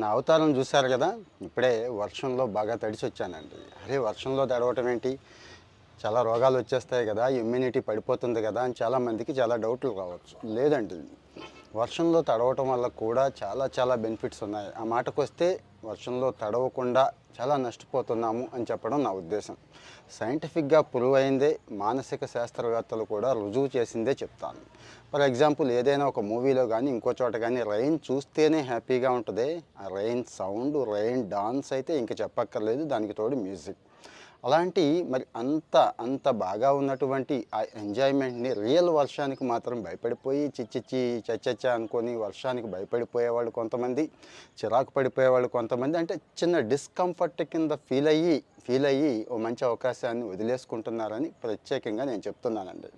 నా అవతారం చూశారు కదా ఇప్పుడే వర్షంలో బాగా తడిసి వచ్చానండి. అరే వర్షంలో తడవటం ఏంటి? చాలా రోగాలు వచ్చేస్తాయి కదా ఇమ్యూనిటీ పడిపోతుంది కదా అని చాలామందికి చాలా డౌట్లు కావచ్చు లేదండి. వర్షంలో తడవటం వల్ల కూడా చాలా చాలా బెనిఫిట్స్ ఉన్నాయి. ఆ మాటకు వస్తే వర్షంలో తడవకుండా చాలా నష్టపోతున్నాము అని చెప్పడం నా ఉద్దేశం. సైంటిఫిక్గా ప్రూవ్ అయిందే మానసిక శాస్త్రవేత్తలు కూడా రుజువు చేసిందే చెప్తాను. ఫర్ ఎగ్జాంపుల్ ఏదైనా ఒక మూవీలో కానీ ఇంకో చోట కానీ రైన్ చూస్తేనే హ్యాపీగా ఉంటుంది. ఆ రైన్ సౌండ్ రైన్ డాన్స్ అయితే ఇంక చెప్పక్కర్లేదు. దానికి తోడు మ్యూజిక్. అలాంటి మరి అంత అంత బాగా ఉన్నటువంటి ఆ ఎంజాయ్మెంట్ని రియల్ వర్షానికి మాత్రం భయపడిపోయి చిచ్చిచ్చి చచ్చచ్చ అనుకొని వర్షానికి భయపడిపోయేవాళ్ళు కొంతమంది చిరాకు పడిపోయేవాళ్ళు కొంతమంది అంటే చిన్న డిస్కంఫర్ట్ కింద ఫీల్ అయ్యి ఫీల్ అయ్యి ఓ మంచి అవకాశాన్ని వదిలేసుకుంటున్నారని ప్రత్యేకంగా నేను చెప్తున్నానండి.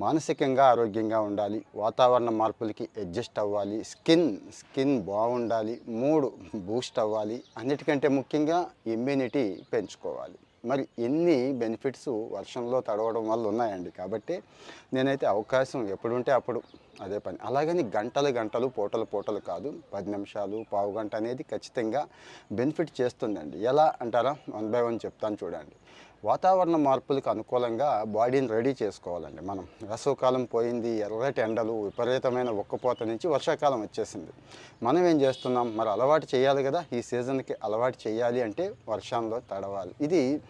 మానసికంగా ఆరోగ్యంగా ఉండాలి. వాతావరణ మార్పులకి అడ్జస్ట్ అవ్వాలి. స్కిన్ స్కిన్ బాగుండాలి. మూడ్ బూస్ట్ అవ్వాలి. అన్నిటికంటే ముఖ్యంగా ఇమ్యూనిటీ పెంచుకోవాలి. మరి ఎన్ని బెనిఫిట్స్ వర్షంలో తడవడం వల్ల ఉన్నాయండి. కాబట్టి నేనైతే అవకాశం ఎప్పుడుంటే అప్పుడు అదే పని. అలాగని గంటలు గంటలు పూటలు పూటలు కాదు పది నిమిషాలు పావు గంట అనేది ఖచ్చితంగా బెనిఫిట్ చేస్తుందండి. ఎలా అంటారా? వన్ బై వన్ చెప్తాను చూడండి. వాతావరణ మార్పులకు అనుకూలంగా బాడీని రెడీ చేసుకోవాలండి మనం. వేసవకాలం పోయింది ఎర్రటి ఎండలు విపరీతమైన ఉక్కపోత నుంచి వర్షాకాలం వచ్చేసింది. మనం ఏం చేస్తున్నాం? మరి అలవాటు చేయాలి కదా. ఈ సీజన్కి అలవాటు చేయాలి అంటే వర్షంలో తడవాలి. ఇది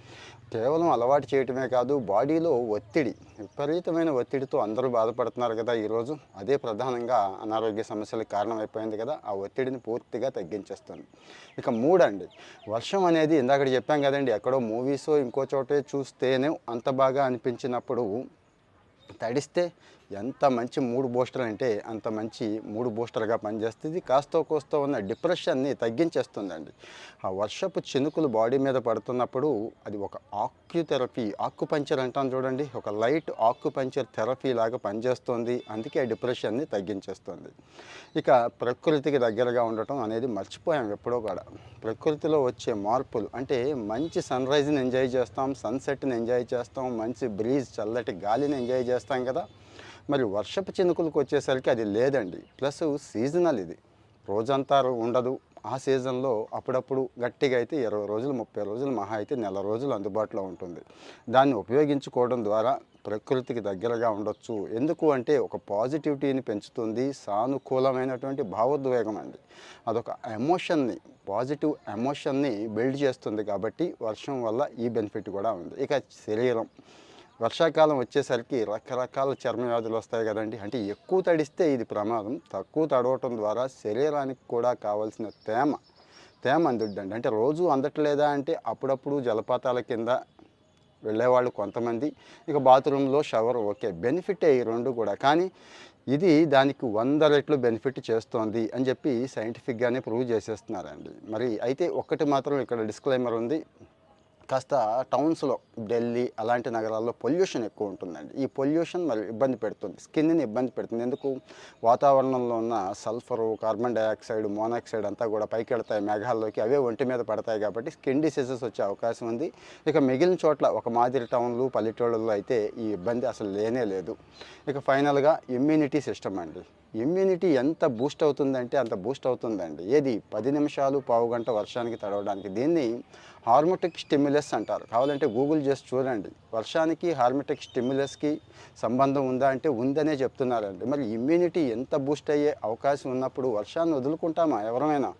కేవలం అలవాటు చేయటమే కాదు బాడీలో ఒత్తిడి విపరీతమైన ఒత్తిడితో అందరూ బాధపడుతున్నారు కదా ఈరోజు అదే ప్రధానంగా అనారోగ్య సమస్యలకు కారణమైపోయింది కదా ఆ ఒత్తిడిని పూర్తిగా తగ్గించేస్తుంది. ఇక మూడండి. వర్షం అనేది ఇందాక చెప్పాం కదండి ఎక్కడో మూవీస్ ఇంకో చోటే చూస్తేనే అంత బాగా అనిపించినప్పుడు తడిస్తే ఎంత మంచి మూడు బూస్టర్ అంటే అంత మంచి మూడు బూస్టర్గా పనిచేస్తుంది. కాస్తో కోస్తో ఉన్న డిప్రెషన్ని తగ్గించేస్తుందండి. ఆ వర్షపు చినుకులు బాడీ మీద పడుతున్నప్పుడు అది ఒక ఆక్యుథెరపీ ఆక్యుపంచర్ అంటాం చూడండి. ఒక లైట్ ఆక్యుపంచర్ థెరపీ లాగా పనిచేస్తుంది. అందుకే ఆ డిప్రెషన్ని తగ్గించేస్తుంది. ఇక ప్రకృతికి దగ్గరగా ఉండటం అనేది మర్చిపోయాం ఎప్పుడో కూడా. ప్రకృతిలో వచ్చే మార్పులు అంటే మంచి సన్ రైజ్ని ఎంజాయ్ చేస్తాం సన్సెట్ని ఎంజాయ్ చేస్తాం మంచి బ్రీజ్ చల్లటి గాలిని ఎంజాయ్ చేస్తాం కదా. మరి వర్షపు చినుకులకు వచ్చేసరికి అది లేదండి. ప్లస్ సీజనల్ ఇది. రోజంతా ఉండదు. ఆ సీజన్లో అప్పుడప్పుడు గట్టిగా అయితే ఇరవై రోజులు ముప్పై రోజులు మహా అయితే నెల రోజులు అందుబాటులో ఉంటుంది. దాన్ని ఉపయోగించుకోవడం ద్వారా ప్రకృతికి దగ్గరగా ఉండొచ్చు. ఎందుకు అంటే ఒక పాజిటివిటీని పెంచుతుంది. సానుకూలమైనటువంటి భావోద్వేగం అండి. అదొక ఎమోషన్ని పాజిటివ్ ఎమోషన్ని బిల్డ్ చేస్తుంది కాబట్టి వర్షం వల్ల ఈ బెనిఫిట్ కూడా ఉంది. ఇక శరీరం. వర్షాకాలం వచ్చేసరికి రకరకాల చర్మ వ్యాధులు వస్తాయి కదండి. అంటే ఎక్కువ తడిస్తే ఇది ప్రమాదం. తక్కువ తడవటం ద్వారా శరీరానికి కూడా కావాల్సిన తేమ తేమ అందుద్దండి. అంటే రోజు అందట్లేదా అంటే అప్పుడప్పుడు జలపాతాల కింద వెళ్ళేవాళ్ళు కొంతమంది. ఇక బాత్రూంలో షవర్ ఓకే బెనిఫిటే ఈ రెండు కూడా. కానీ ఇది దానికి వంద రెట్లు బెనిఫిట్ చేస్తోంది అని చెప్పి సైంటిఫిక్గానే ప్రూవ్ చేసేస్తున్నారండి. మరి అయితే ఒక్కటి మాత్రం ఇక్కడ డిస్క్లైమర్ ఉంది. కాస్త టౌన్స్లో ఢిల్లీ అలాంటి నగరాల్లో పొల్యూషన్ ఎక్కువ ఉంటుందండి. ఈ పొల్యూషన్ మరి ఇబ్బంది పెడుతుంది. స్కిన్ని ఇబ్బంది పెడుతుంది. ఎందుకు? వాతావరణంలో ఉన్న సల్ఫరు కార్బన్ డైఆక్సైడ్ మోనాక్సైడ్ అంతా కూడా పైకి వెళ్తాయి మేఘాల్లోకి. అవే ఒంటి మీద పడతాయి కాబట్టి స్కిన్ డిసీజెస్ వచ్చే అవకాశం ఉంది. ఇక మిగిలిన చోట్ల ఒక మాదిరి టౌన్లు పల్లెటూళ్ళలో అయితే ఈ ఇబ్బంది అసలు లేనే లేదు. ఇక ఫైనల్గా ఇమ్యూనిటీ సిస్టమ్ అండి. ఇమ్యూనిటీ ఎంత బూస్ట్ అవుతుందంటే అంత బూస్ట్ అవుతుందండి. ఏది? పది నిమిషాలు పావు గంట వర్షానికి తడవడానికి. దీన్ని హార్మోటిక్ స్టిమ్యులస్ అంటారు. కావాలంటే గూగుల్ చేసి చూడండి. వర్షానికి హార్మోటిక్ స్టిమ్యులస్కి సంబంధం ఉందా అంటే ఉందనే చెప్తున్నారండి. మరి ఇమ్యూనిటీ ఎంత బూస్ట్ అయ్యే అవకాశం ఉన్నప్పుడు వర్షాన్ని వదులుకుంటామా ఎవరైనా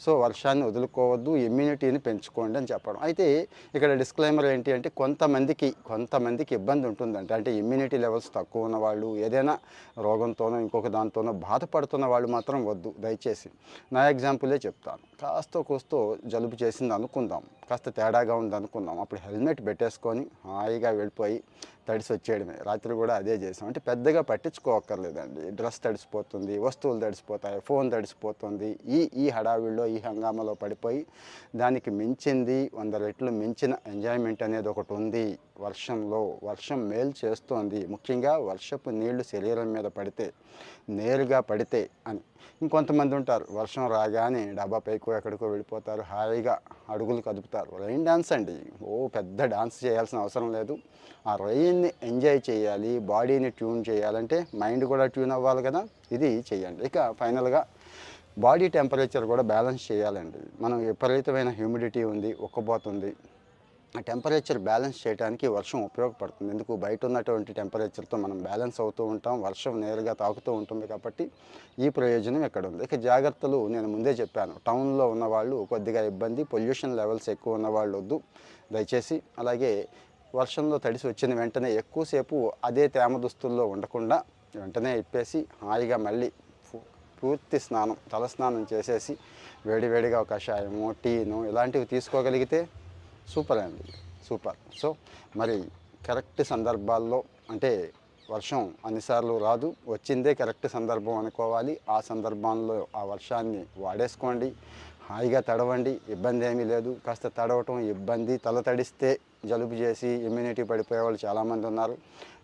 సో వర్షాన్ని వదులుకోవద్దు ఇమ్యూనిటీని పెంచుకోండి అని చెప్పడం. అయితే ఇక్కడ డిస్క్లైమర్ ఏంటి అంటే కొంతమందికి కొంతమందికి ఇబ్బంది ఉంటుందంటే. అంటే ఇమ్యూనిటీ లెవెల్స్ తక్కువ ఉన్న వాళ్ళు ఏదైనా రోగంతోనో ఇంకొక దాంతోనో బాధపడుతున్న వాళ్ళు మాత్రం వద్దు. దయచేసి నా ఎగ్జాంపులే చెప్తాను. కాస్త కూస్తో జలుబు చేసింది అనుకుందాం. కాస్త తేడాగా ఉంది అనుకుందాం అప్పుడు హెల్మెట్ పెట్టేసుకొని హాయిగా వెళ్ళిపోయి తడిసి వచ్చేయడమే రాత్రి కూడా అదే చేసాం. అంటే పెద్దగా పట్టించుకోక్కర్లేదండి. డ్రెస్ తడిసిపోతుంది వస్తువులు తడిసిపోతాయి ఫోన్ తడిసిపోతుంది. ఈ ఈ హడావిడిలో ఈ హంగామాలో పడిపోయి దానికి మించింది వంద రెట్లు మించిన ఎంజాయ్మెంట్ అనేది ఒకటి ఉంది. వర్షంలో వర్షం మేలు చేస్తోంది. ముఖ్యంగా వర్షపు నీళ్ళు శరీరం మీద పడితే నేరుగా పడితే అని. ఇంకొంతమంది ఉంటారు వర్షం రాగానే డబ్బా పైకో ఎక్కడికో వెళ్ళిపోతారు హాయిగా అడుగులు కదుపుతారు. రెయిన్ డాన్స్ అండి. ఓ పెద్ద డాన్స్ చేయాల్సిన అవసరం లేదు. ఆ రైన్ని ఎంజాయ్ చేయాలి బాడీని ట్యూన్ చేయాలంటే మైండ్ కూడా ట్యూన్ అవ్వాలి కదా. ఇది చేయండి. ఇక ఫైనల్గా బాడీ టెంపరేచర్ కూడా బ్యాలెన్స్ చేయాలండి. మనం విపరీతమైన హ్యూమిడిటీ ఉంది ఉక్కబోతుంది టెంపరేచర్ బ్యాలెన్స్ చేయడానికి వర్షం ఉపయోగపడుతుంది. ఎందుకు? బయట ఉన్నటువంటి టెంపరేచర్తో మనం బ్యాలెన్స్ అవుతూ ఉంటాం వర్షం నేరుగా తాకుతూ ఉంటుంది కాబట్టి ఈ ప్రయోజనం ఇక్కడ ఉంది? ఇక జాగ్రత్తలు నేను ముందే చెప్పాను. టౌన్లో ఉన్న వాళ్ళు కొద్దిగా ఇబ్బంది పొల్యూషన్ లెవెల్స్ ఎక్కువ ఉన్న వాళ్ళు వద్దు. దయచేసి అలాగే వర్షంలో తడిసి వచ్చిన వెంటనే ఎక్కువసేపు అదే తేమ దుస్తుల్లో ఉండకుండా వెంటనే ఇప్పేసి హాయిగా మళ్ళీ పూర్తి స్నానం తల స్నానం చేసేసి వేడివేడిగా ఒక కషాయము టీను ఇలాంటివి తీసుకోగలిగితే సూపర్ అండి. సూపర్. సో మరి కరెక్ట్ సందర్భాల్లో అంటే వర్షం అన్నిసార్లు రాదు. వచ్చిందే కరెక్ట్ సందర్భం అనుకోవాలి. ఆ సందర్భంలో ఆ వర్షాన్ని వాడేసుకోండి. హాయిగా తడవండి. ఇబ్బంది ఏమీ లేదు. కాస్త తడవటం ఇబ్బంది తల తడిస్తే జలుబు చేసి ఇమ్యూనిటీ పడిపోయే వాళ్ళు చాలామంది ఉన్నారు.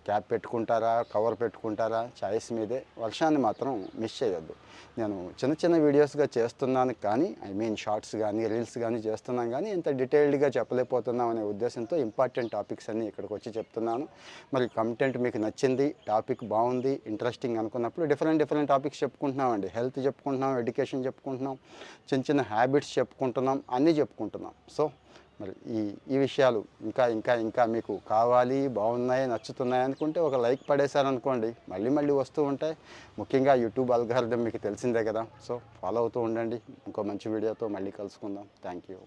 క్యాప్ పెట్టుకుంటారా కవర్ పెట్టుకుంటారా చాయిస్ మీదే. వర్షాన్ని మాత్రం మిస్ చేయొద్దు. నేను చిన్న చిన్న వీడియోస్గా చేస్తున్నాను కానీ ఐ మీన్ షార్ట్స్ కానీ రీల్స్ కానీ చేస్తున్నాను కానీ ఇంత డీటెయిల్డ్గా చెప్పలేకపోతున్నాం అనే ఉద్దేశంతో ఇంపార్టెంట్ టాపిక్స్ అన్నీ ఇక్కడికి వచ్చి చెప్తున్నాను. మరి కంటెంట్ మీకు నచ్చింది టాపిక్ బాగుంది ఇంట్రెస్టింగ్ అనుకున్నప్పుడు డిఫరెంట్ డిఫరెంట్ టాపిక్స్ చెప్పుకుంటున్నామండి. హెల్త్ చెప్పుకుంటున్నాం ఎడ్యుకేషన్ చెప్పుకుంటున్నాం చిన్న చిన్న హ్యాబిట్స్ చెప్పుకుంటున్నాం అన్నీ చెప్పుకుంటున్నాం. సో మరి ఈ ఈ విషయాలు ఇంకా ఇంకా ఇంకా మీకు కావాలి బాగున్నాయి నచ్చుతున్నాయి అనుకుంటే ఒక లైక్ పడేశారనుకోండి మళ్ళీ మళ్ళీ వస్తూ ఉంటాయి. ముఖ్యంగా యూట్యూబ్ అల్గారిథం మీకు తెలిసిందే కదా. సో ఫాలో అవుతూ ఉండండి. ఇంకో మంచి వీడియోతో మళ్ళీ కలుసుకుందాం. Thank you